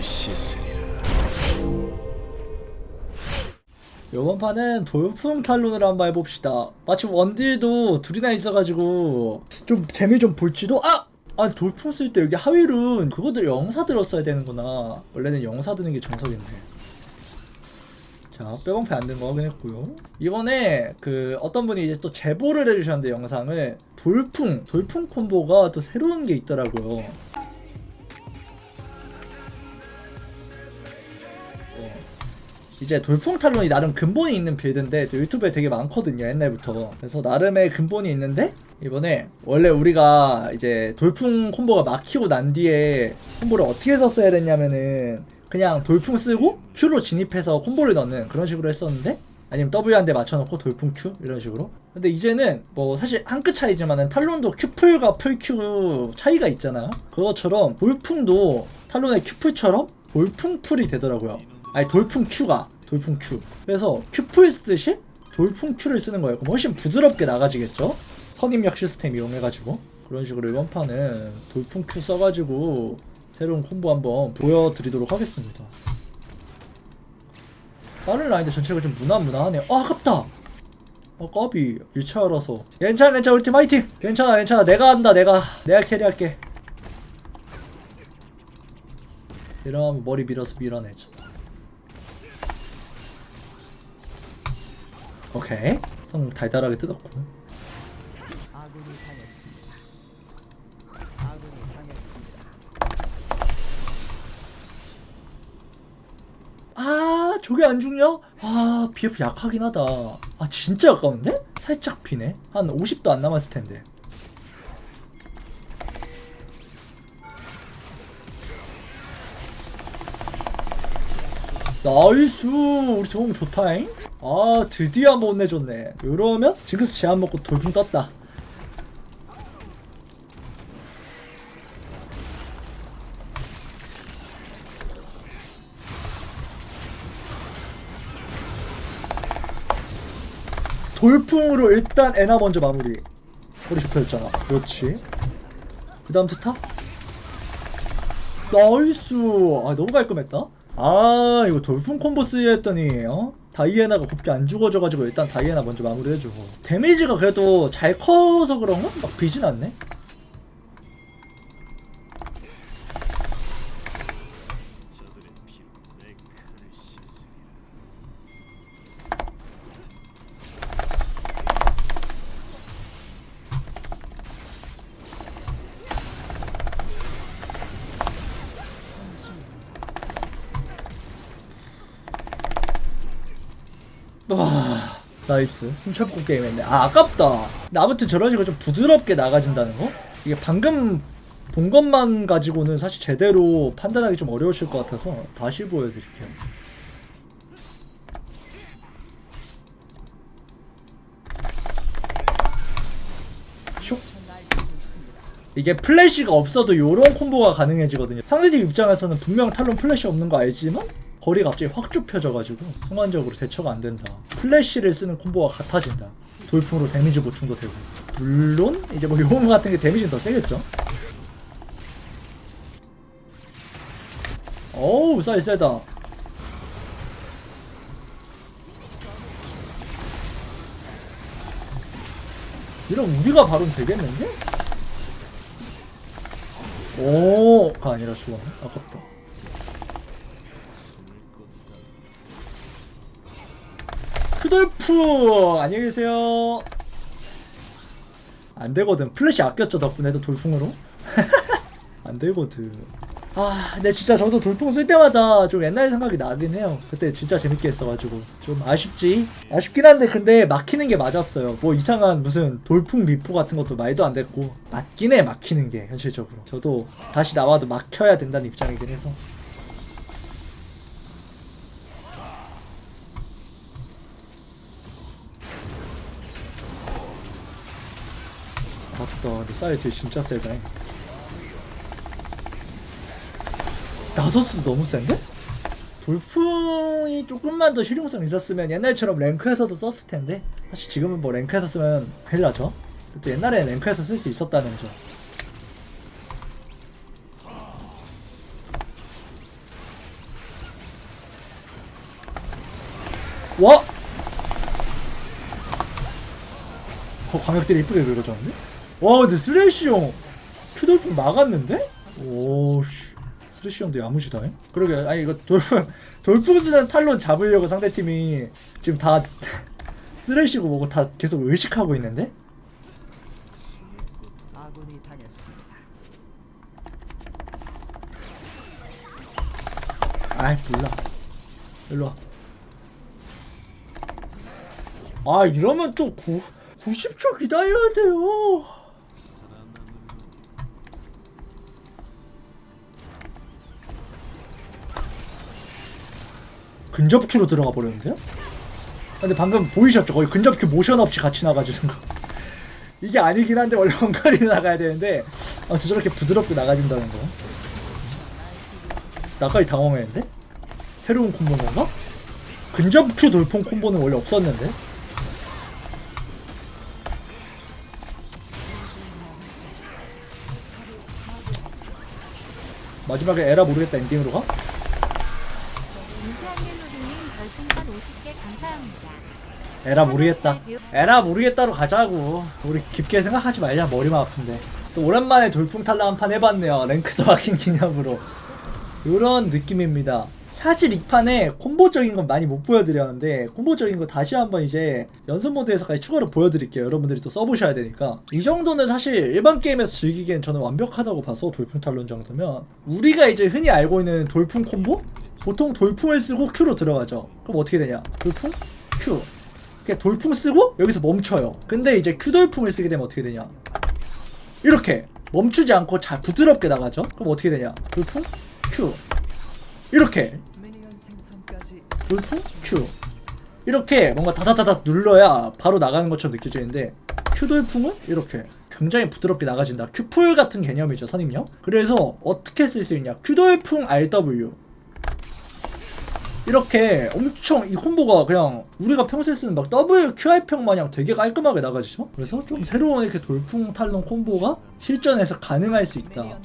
칼을 씻으리라. 이번 판은 돌풍 탈론을 한번 해봅시다. 마침 원딜도 둘이나 있어가지고 좀 재미 좀 볼지도 아! 아 돌풍 쓸 때 여기 하위룬 그거들 영사 들었어야 되는구나. 원래는 영사 드는 게 정석인데. 자 빼방패 안 된 거 확인했고요. 이번에 그 어떤 분이 이제 또 제보를 해주셨는데 영상을 돌풍 돌풍 콤보가 또 새로운 게 있더라고요. 이제 돌풍 탈론이 나름 근본이 있는 빌드인데 또 유튜브에 되게 많거든요 옛날부터. 그래서 나름의 근본이 있는데 이번에 원래 우리가 이제 돌풍 콤보가 막히고 난 뒤에 콤보를 어떻게 썼어야 됐냐면은 그냥 돌풍 쓰고 Q로 진입해서 콤보를 넣는 그런 식으로 했었는데 아니면 W 한 대 맞춰놓고 돌풍 Q? 이런 식으로. 근데 이제는 뭐 사실 한 끗 차이지만은 탈론도 Q풀과 풀Q 차이가 있잖아요. 그것처럼 돌풍도 탈론의 Q풀처럼 돌풍풀이 되더라고요. 아니 돌풍 Q가 돌풍 Q. 그래서 Q풀 쓰듯이 돌풍 Q를 쓰는 거예요. 그럼 훨씬 부드럽게 나가지겠죠? 선입력 시스템 이용해가지고. 그런 식으로 이번 판은 돌풍 Q 써가지고 새로운 콤보 한번 보여드리도록 하겠습니다. 다른 라인들 전체가 좀 무난무난하네요 아 아깝다! 아 까비. 유차라서. 괜찮아 괜찮아. 우리 팀 화이팅! 괜찮아 괜찮아. 내가 한다 내가. 내가 캐리할게. 이러면 머리 밀어서 밀어내자 오케이 성 달달하게 뜯었고. 아 저게 안 죽냐? 아 BF 약하긴 하다 아 진짜 아까운데? 살짝 피네 한 50도 안 남았을 텐데 나이스 우리 저거 좋다잉? 아 드디어 한번 혼내줬네. 이러면 징크스 제한 먹고 돌풍 떴다. 돌풍으로 일단 에나 먼저 마무리. 허리 좁혀졌잖아. 그렇지. 그 다음 트타? 나이스. 아 너무 깔끔했다 아 이거 돌풍 콤보 쓰야 했더니 어? 다이애나가 곱게 안 죽어져가지고 일단 다이애나 먼저 마무리해주고 데미지가 그래도 잘 커서 그런가? 막 비진 않네 와 나이스. 숨참고 게임 했네. 아 아깝다. 근데 아무튼 저런 식으로 좀 부드럽게 나가진다는 거? 이게 방금 본 것만 가지고는 사실 제대로 판단하기 좀 어려우실 것 같아서 다시 보여드릴게요. 슉. 이게 플래시가 없어도 요런 콤보가 가능해지거든요. 상대팀 입장에서는 분명 탈론 플래시 없는 거 알지만 거리가 갑자기 확 좁혀져가지고 순간적으로 대처가 안 된다. 플래시를 쓰는 콤보가 같아진다. 돌풍으로 데미지 보충도 되고. 물론 이제 뭐 요음 같은 게 데미지는 더 세겠죠? 어우 사이 세다. 이런 우리가 바로 되겠는데? 오가 아니라 죽었네 아깝다 푸돌프 안녕히 계세요. 안 되거든. 플래시 아꼈죠 덕분에 도 돌풍으로? 안 되거든. 아 근데 진짜 저도 돌풍 쓸 때마다 좀 옛날 생각이 나긴 해요. 그때 진짜 재밌게 했어가지고. 좀 아쉽지? 아쉽긴 한데 근데 막히는 게 맞았어요. 뭐 이상한 무슨 돌풍 미포 같은 것도 말도 안 됐고. 맞긴 해 막히는 게 현실적으로. 저도 다시 나와도 막혀야 된다는 입장이긴 해서 맞다 근데 사이트 진짜 세다 나서스 너무 센데? 돌풍이 조금만 더 실용성 있었으면 옛날처럼 랭크에서도 썼을 텐데 사실 지금은 뭐 랭크에서 쓰면 큰일 나죠 또 옛날에 랭크에서 쓸 수 있었다는 점 와! 그 광역들이 이쁘게 그려졌는데? 와, 근데 슬래시 형 큐돌풍 막았는데? 오, 씨. 슬래시 형도 야무지다, 잉? 그러게, 아니, 이거 돌풍 쓰는 탈론 잡으려고 상대팀이 지금 다 슬래시고 뭐고 다 계속 의식하고 있는데? 아이, 몰라. 일로 와. 아, 이러면 또 구, 90초 기다려야 돼요. 근접 큐로 들어가 버렸는데요? 근데 방금 보이셨죠? 거의 근접 큐 모션 없이 같이 나가주는 거. 이게 아니긴 한데 원래 원거리 나가야 되는데 아무튼 저렇게 부드럽게 나가준다는 거. 나까지 당황했는데? 새로운 콤보인 건가? 근접 큐 돌풍 콤보는 원래 없었는데? 마지막에 에라 모르겠다 엔딩으로 가? 임시한일로드님 50개 감사합니다. 에라 모르겠다. 에라 모르겠다로 가자고. 우리 깊게 생각하지 말자. 머리만 아픈데. 또 오랜만에 돌풍 탈락 한 판 해봤네요. 랭크도 박힌 기념으로. 이런 느낌입니다. 사실 이 판에 콤보적인 건 많이 못 보여드렸는데 콤보적인 거 다시 한번 이제 연습 모드에서까지 추가로 보여드릴게요. 여러분들이 또 써보셔야 되니까 이 정도는 사실 일반 게임에서 즐기기엔 저는 완벽하다고 봐서 돌풍 탈론 정도면 우리가 이제 흔히 알고 있는 돌풍 콤보? 보통 돌풍을 쓰고 Q로 들어가죠. 그럼 어떻게 되냐? 돌풍? Q. 그냥 돌풍 쓰고 여기서 멈춰요. 근데 이제 Q 돌풍을 쓰게 되면 어떻게 되냐? 이렇게 멈추지 않고 잘 부드럽게 나가죠. 그럼 어떻게 되냐? 돌풍 Q. 이렇게 돌풍 Q. 이렇게 뭔가 다다다다 눌러야 바로 나가는 것처럼 느껴지는데 Q 돌풍은 이렇게 굉장히 부드럽게 나가진다. Q풀 같은 개념이죠, 선임력. 그래서 어떻게 쓸 수 있냐? Q 돌풍 RW. 이렇게 엄청 이 콤보가 그냥 우리가 평소에 쓰는 막 W QR평 마냥 되게 깔끔하게 나가지죠. 그래서 좀 새로운 이렇게 돌풍 탈론 콤보가 실전에서 가능할 수 있다.